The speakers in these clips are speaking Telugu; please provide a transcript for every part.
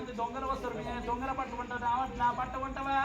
మనకి దొంగలు వస్తారు. దొంగల పట్టుకుంటా నా పట్టుకుంటావా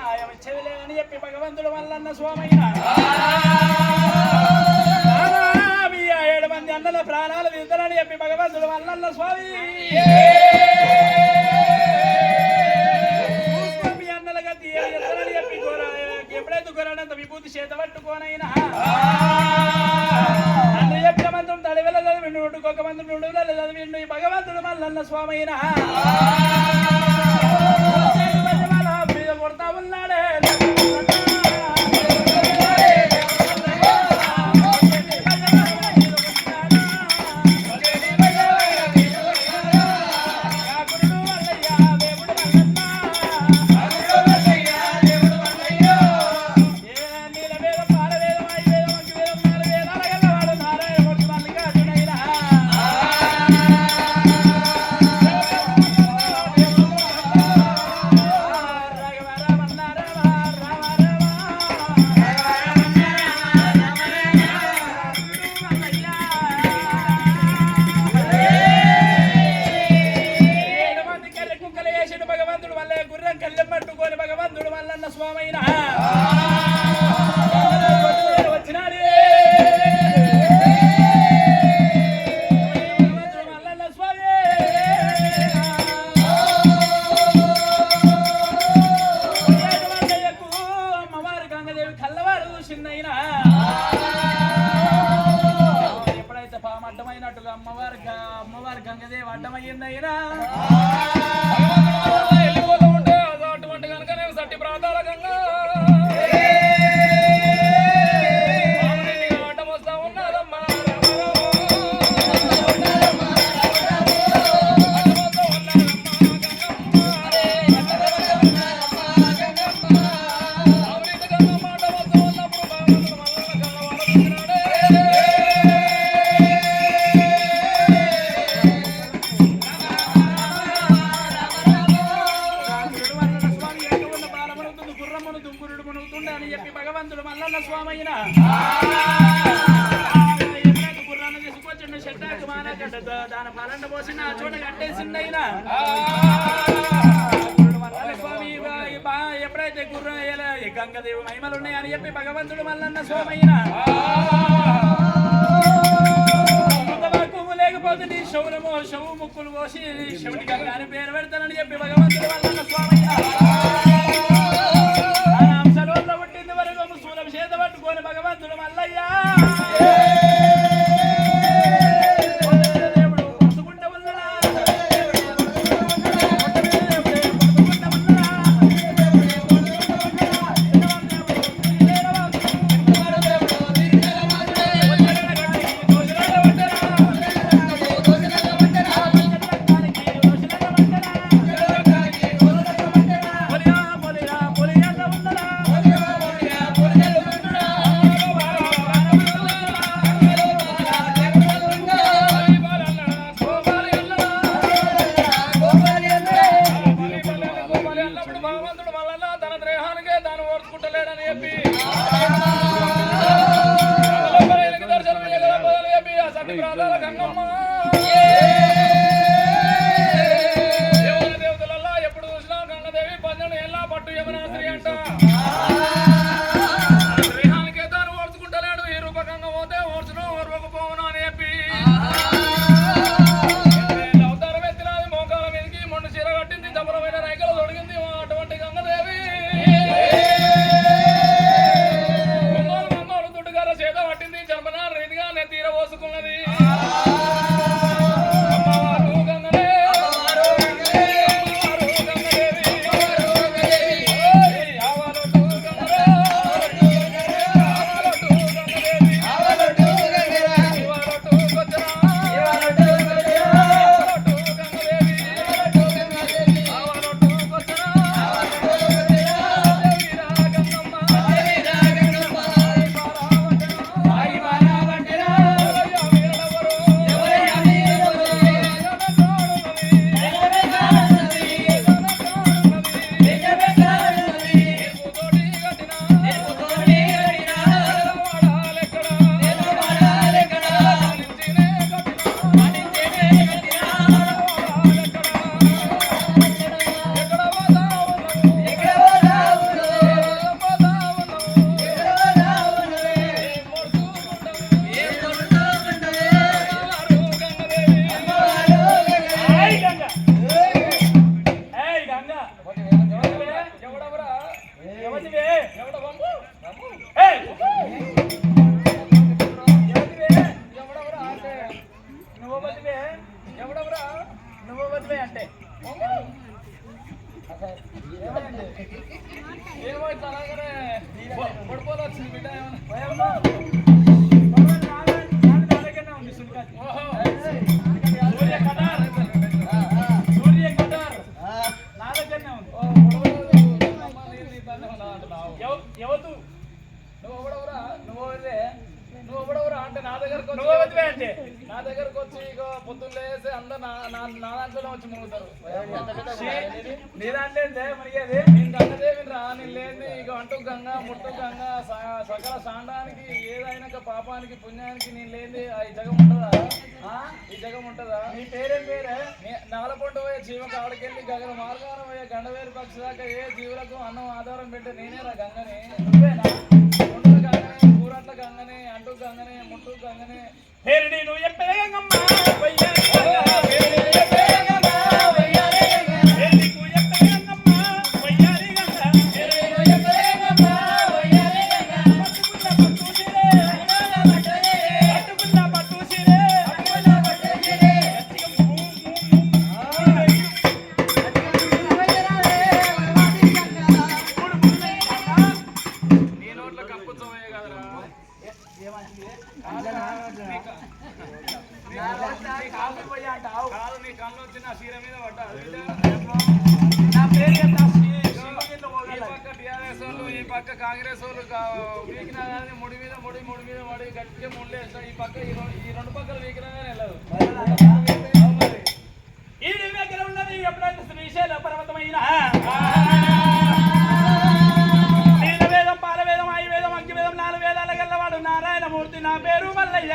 చెప్పి భగవంతుడు మల్లన్న స్వామయ్య ఏడు మంది అన్నల ప్రాణాలు తీస్తానని చెప్పి భగవంతుడు మల్లన్న స్వామి. చూసుకో ఎప్పుడైతే కోరాడంత విభూతి చేత పట్టుకోనైనా. అన్న చెప్పిన మంత్రం తడివెల చదివి ఒక మంత్రం నూడు చదివిండు భగవంతుడు మల్లన్న స్వామి అయినా మీద కొడతా అని భగవంతుడు వల్లన్న స్వామైన. వచ్చినాడే. స్వామి. అమ్మవారు గంగదేవి కల్లవారు గంగదేవి సట్టి ప్రాంతాల గంగా. గుర్రం ఎలా- గంగదేవి మహిమలు ఉన్నాయని చెప్పి భగవంతుడు మల్లన్న స్వామి లేకపోతే నీ శౌరమో శవు ముక్కులు కోసి శివుడి గంగాని పేరు పెడతానని చెప్పి భగవంతుడు మల్లన్న సోమయ్య పుట్టింది వరకు శూలం చేత పట్టుకొని భగవంతుడు మల్లయ్యా. గంగదేవి పంజను ఎలా అంటున్నావు. ఎవ- ఎవరు నువ్వు ఎవడెవరా నువ్వు ఎవడెవరా అంటే నా దగ్గరకు నువ్వు అంటే? నా దగ్గరకు వచ్చి ఇక పొద్దున్న లేసి అందరు నా నా నా దాంట్లోనే వచ్చి మునుగుతారు నీ దాంట్లో ఏంటే మరి అది నేను గంగదేవి రా నేను లేని ఇక అంటూ గంగ ముట్టు గంగ స- సకల సాండానికి ఏదైనా పాపానికి పుణ్యానికి నేను లేని ఈ జగం ఉంటుందా? ఆ? ఈ జగం ఉంటుందా? నీ పేరేం పేరే? నాలపొంట పోయే జీవ కాడికెళ్ళి గగన మార్గాన పోయే గండవేరు పక్షి దాకా ఏ జీవులకు అన్నం ఆధారం పెట్టే నేనే రా గంగని? నువ్వేనా? గంగనే కూరట్ల గంగనే అంటూ గంగనే ముట్టు గంగనే పేరు నేను టీఆర్ఎస్ వాళ్ళు ఈ పక్క కాంగ్రెస్ వాళ్ళు వీకినా కానీ ముడి మీద ముడి ముడి మీద ముడి గట్టిగా ముళ్ళు వేస్తాం ఈ పక్క ఈ రెండు- పక్కల రెండు వీకినా కానీ వెళ్ళదు. ఈ దగ్గర ఉన్నది ఎప్పుడైతే శ్రీశైల పర్వతమైన? నీలవేదం పాలవేదం ఆయుర్వేదం అగ్గివేదం నాలుగు వేదాల గల్లవాడు నారాయణమూర్తి నా పేరు మల్లయ్య.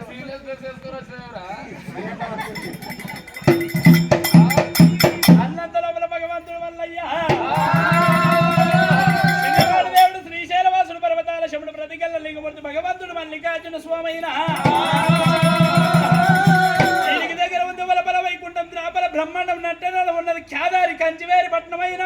సీరియస్ డ్రెస్ వేసుకొని వచ్చినావురా? అన్నంత లోపల భగవంతుడు వల్లయ్యా. చిన్నవాడు దేవుడు శ్రీశైలవాసుడు పర్వతాల లింగమూర్తి భగవంతుడు మల్లికార్జున స్వామైన. దీనికి దగ్గర ఉంది వలపల వైకుంఠం ద్రాపల బ్రహ్మాండం నట్టనల ఉన్నది ఖ్యాదారి కంచివేరి పట్నమైన